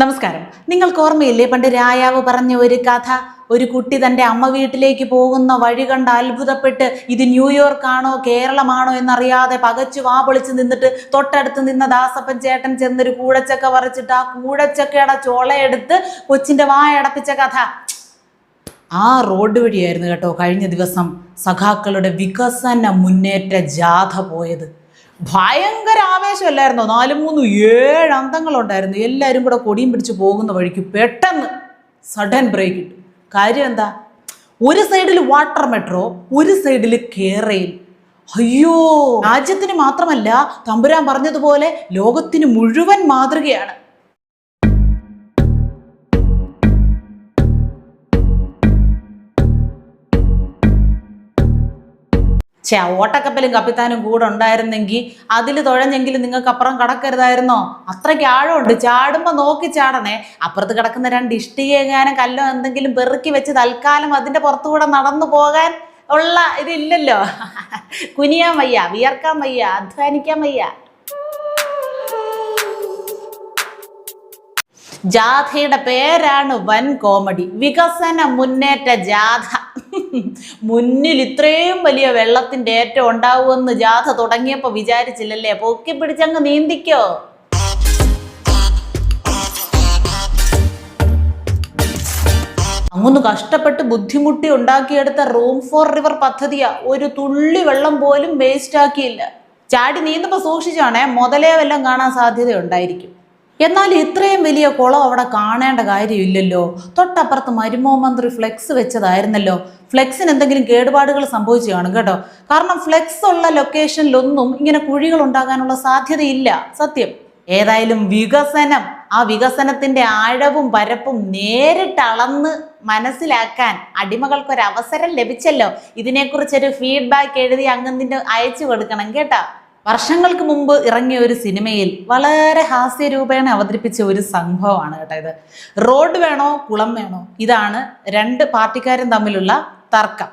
നമസ്കാരം. നിങ്ങൾക്ക് ഓർമ്മയില്ലേ പണ്ട് രായാവ് പറഞ്ഞ ഒരു കഥ? ഒരു കുട്ടി തന്റെ അമ്മ വീട്ടിലേക്ക് പോകുന്ന വഴി കണ്ട് അത്ഭുതപ്പെട്ട് ഇത് ന്യൂയോർക്കാണോ കേരളമാണോ എന്നറിയാതെ പകച്ചു വാ പൊളിച്ച് നിന്നിട്ട് തൊട്ടടുത്ത് നിന്ന ദാസപ്പൻ ചേട്ടൻ ചെന്നൊരു കൂടച്ചക്ക പറിച്ചിട്ട് ആ കൂടച്ചക്കയുടെ ചോളയെടുത്ത് കൊച്ചിന്റെ വായടപ്പിച്ച കഥ. ആ റോഡ് വഴിയായിരുന്നു കേട്ടോ കഴിഞ്ഞ ദിവസം സഖാക്കളുടെ വികസന മുന്നേറ്റ ജാഥ പോയത്. ഭയങ്കര ആവേശമല്ലായിരുന്നോ? നാലും മൂന്ന് ഏഴ് അന്തങ്ങളുണ്ടായിരുന്നു. എല്ലാവരും കൂടെ കൊടിയും പിടിച്ച് പോകുന്ന വഴിക്ക് പെട്ടെന്ന് സഡൻ ബ്രേക്ക് ഇട്ടു. കാര്യം എന്താ? ഒരു സൈഡിൽ വാട്ടർ മെട്രോ ഒരു സൈഡിൽ കേരയിൽ അയ്യോ രാജ്യത്തിന് മാത്രമല്ല തമ്പുരാൻ പറഞ്ഞതുപോലെ ലോകത്തിന് മുഴുവൻ മാതൃകയാണ്. ഛേ ഓട്ടക്കപ്പലും കപ്പിത്താനും കൂടെ ഉണ്ടായിരുന്നെങ്കിൽ അതിൽ തുഴഞ്ഞെങ്കിലും നിങ്ങൾക്ക് അപ്പുറം കടക്കരുതായിരുന്നോ? അത്രയ്ക്ക് ആഴമുണ്ട്. ചാടുമ്പോൾ നോക്കി ചാടണേ. അപ്പുറത്ത് കിടക്കുന്ന രണ്ട് ഇഷ്ടികയെങ്ങാനും കല്ലോ എന്തെങ്കിലും പെറുക്കി വെച്ച് തൽക്കാലം അതിന്റെ പുറത്തുകൂടെ നടന്നു പോകാൻ ഉള്ള ഇതില്ലല്ലോ. കുനിയാൻ വയ്യ വിയർക്കാൻ വയ്യ അധ്വാനിക്കാൻ വയ്യ. ജാഥയുടെ പേരാണ് വൻ കോമഡി. വികസന മുന്നേറ്റ ജാഥ. മുന്നിൽ ഇത്രയും വലിയ വെള്ളത്തിന്റെ ഏറ്റം ഉണ്ടാവുമെന്ന് ജാഥ തുടങ്ങിയപ്പോൾ വിചാരിച്ചില്ലല്ലേ? പൊക്കി പിടിച്ചങ്ങ് നീന്തിക്കോ? അങ്ങൊന്ന് കഷ്ടപ്പെട്ട് ബുദ്ധിമുട്ടി ഉണ്ടാക്കിയെടുത്ത റൂം ഫോർ റിവർ പദ്ധതിയാ. ഒരു തുള്ളി വെള്ളം പോലും വേസ്റ്റ് ആക്കിയില്ല ചാടി നീന്തുമ്പോൾ സൂക്ഷിച്ചാണേ മുതലേ വല്ലതും കാണാൻ സാധ്യത ഉണ്ടായിരിക്കും എന്നാൽ ഇത്രയും വലിയ കുളം അവിടെ കാണേണ്ട കാര്യമില്ലല്ലോ. തൊട്ടപ്പുറത്ത് മരുമോ മന്ത്രി ഫ്ലെക്സ് വെച്ചതായിരുന്നല്ലോ. ഫ്ലെക്സിന് എന്തെങ്കിലും കേടുപാടുകൾ സംഭവിച്ചു കാണും കേട്ടോ. കാരണം ഫ്ലെക്സ് ഉള്ള ലൊക്കേഷനിലൊന്നും ഇങ്ങനെ കുഴികൾ ഉണ്ടാകാനുള്ള സാധ്യതയില്ല. സത്യം. ഏതായാലും വികസനം ആ വികസനത്തിന്റെ ആഴവും പരപ്പും നേരിട്ട് അളന്ന് മനസ്സിലാക്കാൻ അടിമകൾക്കൊരവസരം ലഭിച്ചല്ലോ. ഇതിനെക്കുറിച്ചൊരു ഫീഡ്ബാക്ക് എഴുതി അംഗത്തിന്റെ അയച്ചു കൊടുക്കണം കേട്ടാ. വർഷങ്ങൾക്ക് മുമ്പ് ഇറങ്ങിയ ഒരു സിനിമയിൽ വളരെ ഹാസ്യരൂപേണ അവതരിപ്പിച്ച ഒരു സംഭവമാണ് കേട്ടോ ഇത്. റോഡ് വേണോ കുളം വേണോ? ഇതാണ് രണ്ട് പാർട്ടിക്കാരും തമ്മിലുള്ള തർക്കം.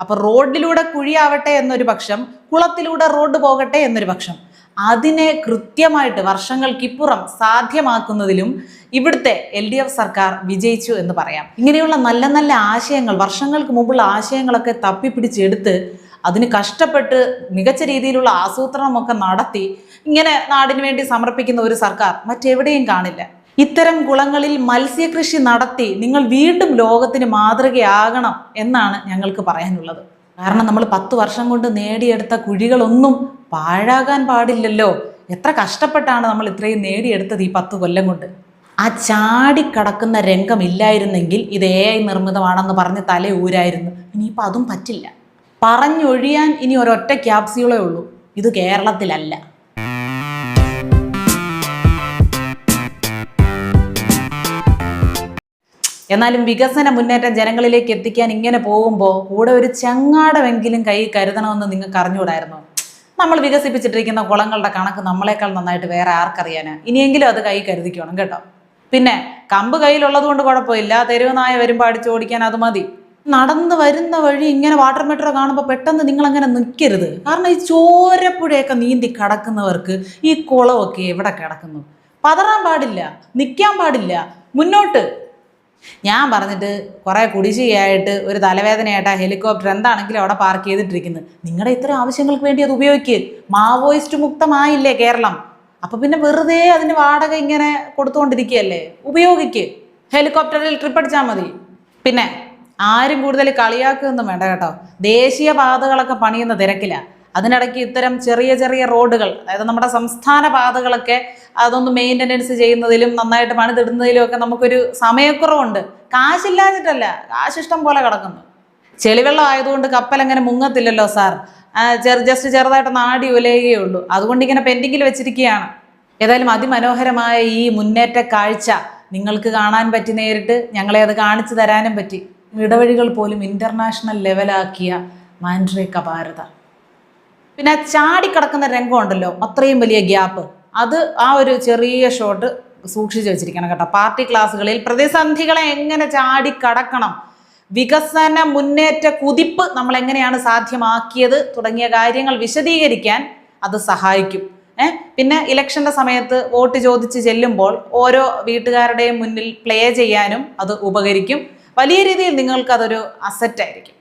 അപ്പൊ റോഡിലൂടെ കുഴിയാവട്ടെ എന്നൊരു പക്ഷം കുളത്തിലൂടെ റോഡ് പോകട്ടെ എന്നൊരു പക്ഷം. അതിനെ കൃത്യമായിട്ട് വർഷങ്ങൾക്കിപ്പുറം സാധ്യമാക്കുന്നതിലും ഇവിടുത്തെ എൽ ഡി എഫ് സർക്കാർ വിജയിച്ചു എന്ന് പറയാം. ഇങ്ങനെയുള്ള നല്ല നല്ല ആശയങ്ങൾ വർഷങ്ങൾക്ക് മുമ്പുള്ള ആശയങ്ങളൊക്കെ തപ്പിപ്പിടിച്ചെടുത്ത് അതിന് കഷ്ടപ്പെട്ട് മികച്ച രീതിയിലുള്ള ആസൂത്രണമൊക്കെ നടത്തി ഇങ്ങനെ നാടിന് വേണ്ടി സമർപ്പിക്കുന്ന ഒരു സർക്കാർ മറ്റെവിടെയും കാണില്ല. ഇത്തരം കുളങ്ങളിൽ മത്സ്യകൃഷി നടത്തി നിങ്ങൾ വീണ്ടും ലോകത്തിന് മാതൃകയാകണം എന്നാണ് ഞങ്ങൾക്ക് പറയാനുള്ളത്. കാരണം നമ്മൾ പത്ത് വർഷം കൊണ്ട് നേടിയെടുത്ത കുഴികളൊന്നും പാഴാകാൻ പാടില്ലല്ലോ. എത്ര കഷ്ടപ്പെട്ടാണ് നമ്മൾ ഇത്രയും നേടിയെടുത്തത് ഈ പത്ത് കൊല്ലം കൊണ്ട്. ആ ചാടിക്കടക്കുന്ന രംഗം ഇല്ലായിരുന്നെങ്കിൽ ഇത് എ ഐ നിർമ്മിതമാണെന്ന് പറഞ്ഞ് തല ഊരായിരുന്നു ഇനിയിപ്പോൾ അതും പറ്റില്ല. പറഞ്ഞൊഴിയാൻ ഇനി ഒരൊറ്റ ക്യാപ്സ്യൂളേ ഉള്ളൂ. ഇത് കേരളത്തിലല്ല. എന്നാലും വികസന മുന്നേറ്റം ജനങ്ങളിലേക്ക് എത്തിക്കാൻ ഇങ്ങനെ പോകുമ്പോൾ കൂടെ ഒരു ചങ്ങാടമെങ്കിലും കൈ കരുതണമെന്ന് നിങ്ങൾക്ക് അറിഞ്ഞുകൂടായിരുന്നു നമ്മൾ വികസിപ്പിച്ചിട്ടിരിക്കുന്ന കുളങ്ങളുടെ കണക്ക് നമ്മളെക്കാൾ നന്നായിട്ട് വേറെ ആർക്കറിയാന്? ഇനിയെങ്കിലും അത് കൈ കരുതിക്കണം കേട്ടോ. പിന്നെ കമ്പ് കയ്യിലുള്ളത് കൊണ്ട് കുഴപ്പമില്ല. തെരുവ് നായ വരുമ്പോൾ അടിച്ചോടിക്കാൻ അത് മതി. നടന്ന് വരുന്ന വഴി ഇങ്ങനെ വാട്ടർ മെട്രോ കാണുമ്പോൾ പെട്ടെന്ന് നിങ്ങൾ അങ്ങനെ നിൽക്കരുത് കാരണം ഈ ചോരപ്പുഴയൊക്കെ നീന്തി കടക്കുന്നവർക്ക് ഈ കുളമൊക്കെ എവിടെ കിടക്കുന്നു? പതറാൻ പാടില്ല നിൽക്കാൻ പാടില്ല. മുന്നോട്ട്. ഞാൻ പറഞ്ഞിട്ട് കുറേ കുടിശ്ശികയായിട്ട് ഒരു തലവേദനയായിട്ട് ഹെലികോപ്റ്റർ എന്താണെങ്കിലും അവിടെ പാർക്ക് ചെയ്തിട്ടിരിക്കുന്നത് നിങ്ങളുടെ ഇത്തരം ആവശ്യങ്ങൾക്ക് വേണ്ടി അത് ഉപയോഗിക്കുക മാവോയിസ്റ്റ് മുക്തമായില്ലേ കേരളം? അപ്പൊ പിന്നെ വെറുതെ അതിന് വാടക ഇങ്ങനെ കൊടുത്തുകൊണ്ടിരിക്കുകയല്ലേ? ഉപയോഗിക്ക്. ഹെലികോപ്റ്ററിൽ ട്രിപ്പ് അടിച്ചാൽ മതി. പിന്നെ? ആരും കൂടുതൽ കളിയാക്കുകയൊന്നും വേണ്ട കേട്ടോ. ദേശീയ പാതകളൊക്കെ പണിയുന്ന തിരക്കിലാണ് അതിനിടയ്ക്ക് ഇത്തരം ചെറിയ ചെറിയ റോഡുകൾ അതായത് നമ്മുടെ സംസ്ഥാന പാതകളൊക്കെ അതൊന്ന് മെയിന്റനൻസ് ചെയ്യുന്നതിലും നന്നായിട്ട് പണിതിടുന്നതിലും ഒക്കെ നമുക്കൊരു സമയക്കുറവുണ്ട്. കാശില്ലാഞ്ഞിട്ടല്ല കാശിഷ്ടം പോലെ കിടക്കുന്നു. ചെളിവെള്ളം ആയതുകൊണ്ട് കപ്പൽ അങ്ങനെ മുങ്ങത്തില്ലല്ലോ സാർ. ജസ്റ്റ് ചെറുതായിട്ട് നാടി ഉലയുകയേ ഉള്ളൂ. അതുകൊണ്ട് ഇങ്ങനെ പെൻഡിങ്ങിൽ വെച്ചിരിക്കുകയാണ്. ഏതായാലും അതിമനോഹരമായ ഈ മുന്നേറ്റ കാഴ്ച നിങ്ങൾക്ക് കാണാൻ പറ്റി നേരിട്ട്. ഞങ്ങളെ അത് കാണിച്ചു തരാനും പറ്റി. ഇടവഴികൾ പോലും ഇന്റർനാഷണൽ ലെവലാക്കിയ മാൻഡ്രേക്ക ഭാരത. പിന്നെ ചാടിക്കിടക്കുന്ന രംഗമുണ്ടല്ലോ അത്രയും വലിയ ഗ്യാപ്പ് അത് ആ ഒരു ചെറിയ ഷോട്ട് സൂക്ഷിച്ചു വെച്ചിരിക്കണം കേട്ടോ. പാർട്ടി ക്ലാസ്സുകളിൽ പ്രതിസന്ധികളെ എങ്ങനെ ചാടിക്കടക്കണം വികസന മുന്നേറ്റ കുതിപ്പ് നമ്മൾ എങ്ങനെയാണ് സാധ്യമാക്കിയത് തുടങ്ങിയ കാര്യങ്ങൾ വിശദീകരിക്കാൻ അത് സഹായിക്കും. ഏഹ് പിന്നെ ഇലക്ഷന്റെ സമയത്ത് വോട്ട് ചോദിച്ച് ചെല്ലുമ്പോൾ ഓരോ വീട്ടുകാരുടെയും മുന്നിൽ പ്ലേ ചെയ്യാനും അത് ഉപകരിക്കും. വലിയ രീതിയിൽ നിങ്ങൾക്ക് അതൊരു അസറ്റ് ആയിരിക്കും.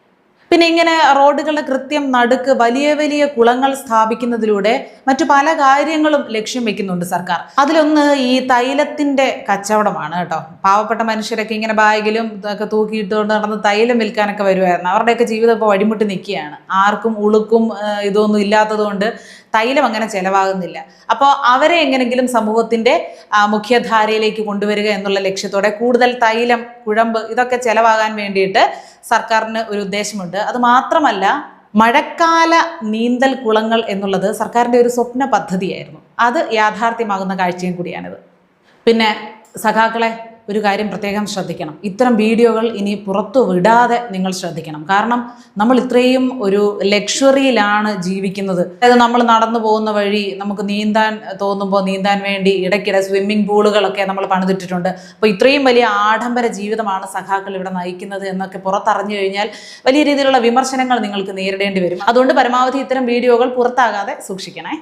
പിന്നെ ഇങ്ങനെ റോഡുകളുടെ കൃത്യം നടുക്ക് വലിയ വലിയ കുളങ്ങൾ സ്ഥാപിക്കുന്നതിലൂടെ മറ്റു പല കാര്യങ്ങളും ലക്ഷ്യം വെക്കുന്നുണ്ട് സർക്കാർ. അതിലൊന്ന് ഈ തൈലത്തിന്റെ കച്ചവടമാണ് കേട്ടോ. പാവപ്പെട്ട മനുഷ്യരൊക്കെ ഇങ്ങനെ ബാഗിലും ഇതൊക്കെ തൂക്കിയിട്ടുകൊണ്ട് നടന്ന് തൈലം വിൽക്കാനൊക്കെ വരുമായിരുന്നു അവരുടെയൊക്കെ ജീവിതം ഇപ്പോൾ വഴിമുട്ടി നിൽക്കുകയാണ്. ആർക്കും ഉളുക്കും ഇതൊന്നും ഇല്ലാത്തതുകൊണ്ട് തൈലം അങ്ങനെ ചെലവാകുന്നില്ല. അപ്പോൾ അവരെ എങ്ങനെങ്കിലും സമൂഹത്തിന്റെ മുഖ്യധാരയിലേക്ക് കൊണ്ടുവരിക എന്നുള്ള ലക്ഷ്യത്തോടെ കൂടുതൽ തൈലം കുഴമ്പ് ഇതൊക്കെ ചെലവാകാൻ വേണ്ടിയിട്ട് സർക്കാരിന് ഒരു ഉദ്ദേശമുണ്ട്. അത് മാത്രമല്ല മഴക്കാല നീന്തൽ കുളങ്ങൾ എന്നുള്ളത് സർക്കാരിന്റെ ഒരു സ്വപ്ന പദ്ധതിയായിരുന്നു. അത് യാഥാർത്ഥ്യമാകുന്ന കാഴ്ചയും കൂടിയാണിത്. പിന്നെ സഖാക്കളെ ഒരു കാര്യം പ്രത്യേകം ശ്രദ്ധിക്കണം. ഇത്തരം വീഡിയോകൾ ഇനി പുറത്തു വിടാതെ നിങ്ങൾ ശ്രദ്ധിക്കണം. കാരണം നമ്മൾ ഇത്രയും ഒരു ലക്ഷറിയിലാണ് ജീവിക്കുന്നത്. അതായത് നമ്മൾ നടന്നു പോകുന്ന വഴി നമുക്ക് നീന്താൻ തോന്നുമ്പോൾ നീന്താൻ വേണ്ടി ഇടയ്ക്കിടെ സ്വിമ്മിംഗ് പൂളുകളൊക്കെ നമ്മൾ പണിതിട്ടിട്ടുണ്ട്. അപ്പോൾ ഇത്രയും വലിയ ആഡംബര ജീവിതമാണ് സഖാക്കൾ ഇവിടെ നയിക്കുന്നത് എന്നൊക്കെ പുറത്തറിഞ്ഞു കഴിഞ്ഞാൽ വലിയ രീതിയിലുള്ള വിമർശനങ്ങൾ നിങ്ങൾക്ക് നേരിടേണ്ടി വരും. അതുകൊണ്ട് പരമാവധി ഇത്തരം വീഡിയോകൾ പുറത്താകാതെ സൂക്ഷിക്കണേ.